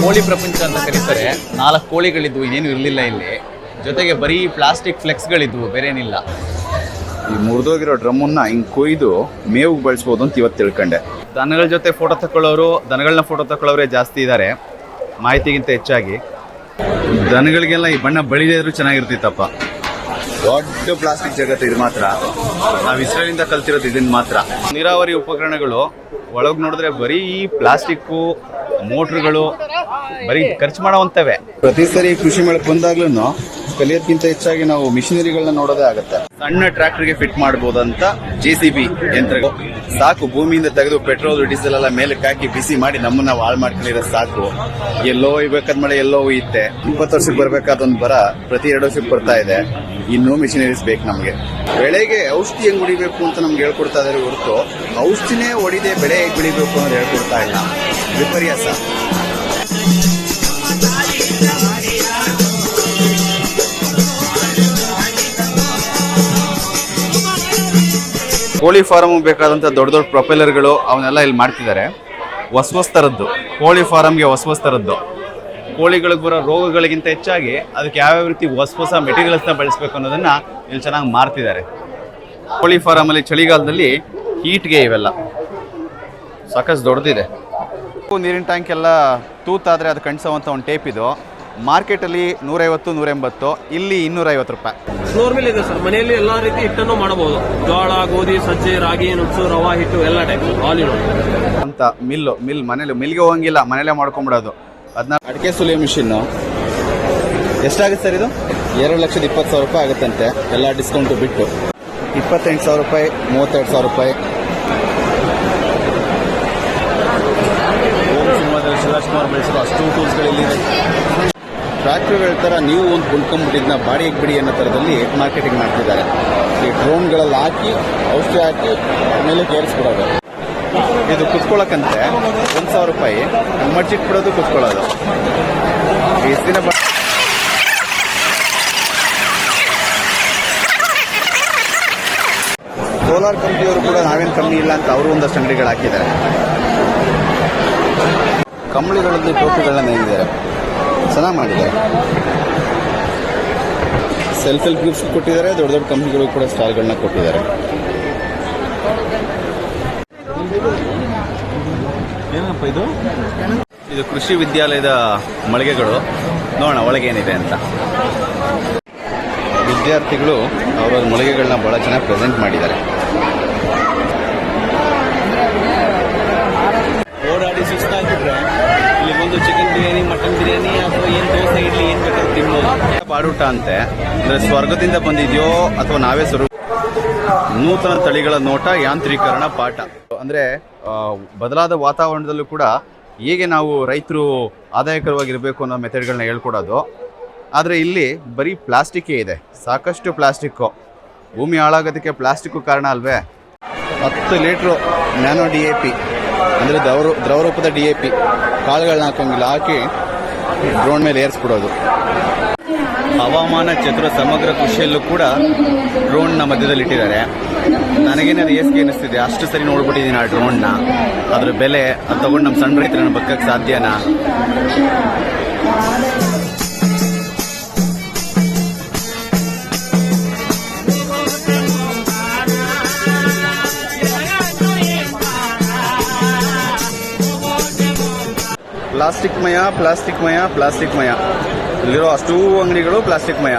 ಕೋಳಿ ಪ್ರಪಂಚ ಅಂತ ಕರೀತಾರೆ. ನಾಲ್ಕು ಕೋಳಿಗಳಿದ್ವು ಇನ್ನೇನು ಇರಲಿಲ್ಲ ಇಲ್ಲಿ. ಜೊತೆಗೆ ಬರೀ ಪ್ಲಾಸ್ಟಿಕ್ ಫ್ಲೆಕ್ಸ್ಗಳಿದ್ವು ಬೇರೆ ಏನಿಲ್ಲ ಈ ಮುರಿದೋಗಿರೋ ಡ್ರಮ್ಮನ್ನ ಹಿಂಗೆ ಕೊಯ್ದು ಮೇವು ಬಳಸ್ಬೋದು ಅಂತ ಇವತ್ತು ತಿಳ್ಕೊಂಡೆ. ದನಗಳ ಜೊತೆ ಫೋಟೋ ತಗೊಳ್ಳೋರು ದನಗಳನ್ನ ಫೋಟೋ ತಗೊಳ್ಳೋರೇ ಜಾಸ್ತಿ ಇದ್ದಾರೆ ಮಾಹಿತಿಗಿಂತ ಹೆಚ್ಚಾಗಿ. ದನಗಳಿಗೆಲ್ಲ ಈ ಬಣ್ಣ ಬಳಿದೇ ಇದ್ರೂ ಚೆನ್ನಾಗಿರ್ತಿತ್ತಪ್ಪ. ದೊಡ್ಡ ಪ್ಲಾಸ್ಟಿಕ್ ಜಗತ್ತು ಇದು ಮಾತ್ರ. ನಾವು ಇಸ್ರೇಲಿಂದ ಕಲ್ತಿರೋದು ಇದನ್ನ ಮಾತ್ರ. ನೀರಾವರಿ ಉಪಕರಣಗಳು ಒಳಗೆ ನೋಡಿದ್ರೆ ಬರೀ ಪ್ಲಾಸ್ಟಿಕ್ಕು ಮೋಟ್ರುಗಳು ಬರೀ ಖರ್ಚು ಮಾಡೋವಂಥವೆ ಪ್ರತಿ ಸರಿ ಕೃಷಿ ಮೇಳಕ್ಕೆ ಬಂದಾಗ್ಲೂ ಕಲಿಯೋದಕ್ಕಿಂತ ಹೆಚ್ಚಾಗಿ ನಾವು ಮಿಷಿನರಿಗಳನ್ನ ನೋಡೋದೇ ಆಗುತ್ತೆ. ಸಣ್ಣ ಟ್ರ್ಯಾಕ್ಟರ್ಗೆ ಫಿಟ್ ಮಾಡಬಹುದಂತ ಜೆ ಸಿ ಬಿ ಯಂತ್ರಗಳು. ಸಾಕು ಭೂಮಿಯಿಂದ ತೆಗೆದು ಪೆಟ್ರೋಲ್ ಡೀಸೆಲ್ ಎಲ್ಲ ಮೇಲೆ ಹಾಕಿ ಬಿಸಿ ಮಾಡಿ ನಮ್ಮನ್ನ ಹಾಳು ಮಾಡ್ಕೊಂಡಿರೋ ಸಾಕು. ಎಲ್ಲೋ ಇಬೇಕಾದ ಮಳೆ ಎಲ್ಲೋ ಇತ್ತೆ ಇಪ್ಪತ್ತು ವರ್ಷಕ್ಕೆ ಬರಬೇಕಾದ ಒಂದು ಬರ ಪ್ರತಿ ಎರಡು ವರ್ಷಕ್ಕೆ ಬರ್ತಾ ಇದೆ. ಇನ್ನೂ ಮಿಷಿನರೀಸ್ ಬೇಕು ನಮಗೆ. ಬೆಳೆಗೆ ಔಷಧಿ ಹೆಂಗ್ ಹೊಡಿಬೇಕು ಅಂತ ನಮ್ಗೆ ಹೇಳ್ಕೊಡ್ತಾ ಇದಾರೆ ಹೊರತು ಔಷಧಿನೇ ಹೊಡಿದೆ ಬೆಳೆ ಹೇಗೆ ಬೆಳಿಬೇಕು ಅಂತ ಹೇಳ್ಕೊಡ್ತಾ ಇಲ್ಲ. ವಿಪರ್ಯಾಸ. ಕೋಳಿ ಫಾರಮ್ ಬೇಕಾದಂಥ ದೊಡ್ಡ ದೊಡ್ಡ ಪ್ರೊಪೆಲರ್ಗಳು ಅವನ್ನೆಲ್ಲ ಇಲ್ಲಿ ಮಾಡ್ತಿದ್ದಾರೆ. ಹೊಸ ಹೊಸ ಥರದ್ದು ಕೋಳಿ ಫಾರಮ್ಗೆ ಹೊಸ ಹೊಸ ಥರದ್ದು ಕೋಳಿಗಳಿಗೆ ಬರೋ ರೋಗಗಳಿಗಿಂತ ಹೆಚ್ಚಾಗಿ ಅದಕ್ಕೆ ಯಾವ್ಯಾವ ರೀತಿ ಹೊಸ ಹೊಸ ಮೆಟೀರಿಯಲ್ಸ್ನ ಬಳಸಬೇಕು ಅನ್ನೋದನ್ನ ಇಲ್ಲಿ ಚೆನ್ನಾಗಿ ಮಾರ್ತಿದ್ದಾರೆ. ಕೋಳಿ ಫಾರಮಲ್ಲಿ ಚಳಿಗಾಲದಲ್ಲಿ ಹೀಟ್ಗೆ ಇವೆಲ್ಲ. ಸಾಕಷ್ಟು ದೊಡ್ಡದಿದೆ. ನೀರಿನ ಟ್ಯಾಂಕ್ ಎಲ್ಲ ತೂತಾದರೆ ಅದು ಕಣ್ಸೋವಂಥ ಒಂದು ಟೇಪ್ ಇದು. ಮಾರ್ಕೆಟಲ್ಲಿ ನೂರೈವತ್ತು ನೂರೆಂಬತ್ತು ಇಲ್ಲಿ ಇನ್ನೂರೈವತ್ತು ರೂಪಾಯಿ. ಫ್ಲೋರ್ ಮಿಲ್ ಇದೆ ಸರ್. ಮನೆಯಲ್ಲಿ ಎಲ್ಲಾ ರೀತಿ ಹಿಟ್ಟನ್ನು ಮಾಡಬಹುದು. ಜೋಳ ಗೋಧಿ ಸಜ್ಜೆ ರಾಗಿ ನುಚ್ಚು ರವಾ ಹಿಟ್ಟು ಎಲ್ಲ ಟೈಪ್ ಅಂತ ಮಿಲ್ಲು ಮಿಲ್ ಮನೇಲಿ ಮಿಲ್ಗೆ ಹೋಗಂಗಿಲ್ಲ. ಮನೇಲೆ ಮಾಡ್ಕೊಂಬಿಡೋದು. ಅದನ್ನ ಅಡಿಕೆ ಸುಲಿಯೋ ಮಿಷಿನ್ನು ಎಷ್ಟಾಗುತ್ತೆ ಸರ್ ಇದು? ಎರಡು ಲಕ್ಷದ ಇಪ್ಪತ್ತು ಸಾವಿರ ರೂಪಾಯಿ ಆಗುತ್ತಂತೆ. ಎಲ್ಲ ಡಿಸ್ಕೌಂಟ್ ಬಿಟ್ಟು. ಇಪ್ಪತ್ತೆಂಟು ಸಾವಿರ ರೂಪಾಯಿ ಮೂವತ್ತೆರಡು ಸಾವಿರ ರೂಪಾಯಿ. ಸಿನಿಮಾದಲ್ಲಿ ಶಿವರಾಜ್ಕುಮಾರ್ ಬೆಳೆಸಿರೋ ಅಷ್ಟು ಟೂಲ್ಸ್ಗಳಲ್ಲಿ ಟ್ರ್ಯಾಕ್ಟರ್ಗಳ ಥರ ನೀವು ಒಂದು ಕೊಂಡ್ಕೊಂಡ್ಬಿಟ್ಟಿದ್ನ ಬಾಡಿಗೆ ಬಿಡಿ ಅನ್ನೋ ಥರದಲ್ಲಿ ಮಾರ್ಕೆಟಿಂಗ್ ಮಾಡ್ತಿದ್ದಾರೆ. ಈ ಡ್ರೋನ್ಗಳಲ್ಲಿ ಹಾಕಿ, ಔಷಧಿ ಹಾಕಿ ಮೇಲೆ ತೋರಿಸ್ಬಿಡೋದು ಇದು ಕುತ್ಕೊಳ್ಳೋಕ್ಕಂತೆ ಒಂದು ಸಾವಿರ ರೂಪಾಯಿ. ಮಡ್ಚಿಟ್ಬಿಡೋದು ಕುತ್ಕೊಳ್ಳೋದು. ಎಷ್ಟು ದಿನ ಸೋಲಾರ್ ಕಂಪ್ನಿಯವರು ಕೂಡ ನಾವೇನು ಕಮ್ಮಿ ಇಲ್ಲ ಅಂತ ಅವರು ಒಂದಷ್ಟು ಅಂಗಡಿಗಳು ಹಾಕಿದ್ದಾರೆ. ಕಂಬಳಿಗಳಲ್ಲಿ ಟೋಪಿಗಳನ್ನ ನೇಯ್ದಿದ್ದಾರೆ ಚೆನ್ನಾಗಿ ಮಾಡಿದ್ದಾರೆ ಸೆಲ್ಫ್ ಹೆಲ್ಪ್ ಗ್ರೂಪ್ಸ್ ಕೊಟ್ಟಿದ್ದಾರೆ ದೊಡ್ಡ ದೊಡ್ಡ ಕಂಪ್ನಿಗಳು ಕೂಡ ಸ್ಟಾಲ್ಗಳನ್ನ ಕೊಟ್ಟಿದ್ದಾರೆ. ಏನಪ್ಪ ಇದು? ಇದು ಕೃಷಿ ವಿದ್ಯಾಲಯದ ಮಳಿಗೆಗಳು. ನೋಡೋಣ ಒಳಗೆ ಏನಿದೆ ಅಂತ. ವಿದ್ಯಾರ್ಥಿಗಳು ಅವರ ಮಳಿಗೆಗಳನ್ನ ಬಹಳ ಚೆನ್ನಾಗಿ ಪ್ರೆಸೆಂಟ್ ಮಾಡಿದ್ದಾರೆ. ಓಡಾಡಿ ಚಿಕನ್ ಬಿರಿಯಾನಿ ಅಥವಾ ಏನ್ ದೋಸೆ ಇಡ್ಲಿ, ಏನ್ ಬೇಕಾದ್ರೂ ಬಾಡೂಟ ಅಂತೆ. ಅಂದ್ರೆ ಸ್ವರ್ಗದಿಂದ ಬಂದಿದೆಯೋ ಅಥವಾ ನಾವೇ ಸ್ವರ್ಗ ನೂತನ ತಳಿಗಳ ನೋಟ, ಯಾಂತ್ರೀಕರಣ, ಪಾಠ. ಅಂದ್ರೆ ಬದಲಾದ ವಾತಾವರಣದಲ್ಲೂ ಕೂಡ ಹೇಗೆ ನಾವು ರೈತರು ಆದಾಯಕರವಾಗಿರಬೇಕು ಅನ್ನೋ ಮೆಥಡ್ಗಳನ್ನ ಹೇಳ್ಕೊಡೋದು. ಆದರೆ ಇಲ್ಲಿ ಬರೀ ಪ್ಲಾಸ್ಟಿಕ್ಕೇ ಇದೆ. ಸಾಕಷ್ಟು ಪ್ಲಾಸ್ಟಿಕ್ಕು. ಭೂಮಿ ಹಾಳಾಗೋದಕ್ಕೆ ಪ್ಲಾಸ್ಟಿಕ್ಕು ಕಾರಣ ಅಲ್ವೇ? ಹತ್ತು litre nano D A P. ಅಂದರೆ ದ್ರವ ದ್ರವರೂಪದ ಡಿ ಎ ಪಿ. ಕಾಳುಗಳನ್ನ ಹಾಕೋಂಗಿಲ್ಲ. ಹಾಕಿ ಡ್ರೋನ್ ಮೇಲೆ ಏರಿಸ್ಬಿಡೋದು. ಹವಾಮಾನ ಚತುರ ಸಮಗ್ರ ಕೃಷಿಯಲ್ಲೂ ಕೂಡ ಡ್ರೋನ್ನ ಮಧ್ಯದಲ್ಲಿ ಇಟ್ಟಿದ್ದಾರೆ ನನಗೇನಾದ್ರು ಏಸ್ಗೆ ಅನಿಸ್ತಿದೆ ಅಷ್ಟು ಸರಿ ನೋಡ್ಬಿಟ್ಟಿದ್ದೀನಿ ಆ ನ ಅದ್ರ ಬೆಲೆ ಅದು ತಗೊಂಡು ನಮ್ಮ ಸಣ್ಣ ರೈತರನ್ನ ಬದುಕಕ್ಕೆ ಸಾಧ್ಯನಾ? ಪ್ಲಾಸ್ಟಿಕ್ ಮಯ ಪ್ಲಾಸ್ಟಿಕ್ ಮಯ ಪ್ಲಾಸ್ಟಿಕ್ ಮಯ. ಇಲ್ಲಿರೋ ಅಷ್ಟೂ ಅಂಗಡಿಗಳು ಪ್ಲಾಸ್ಟಿಕ್ ಮಯ.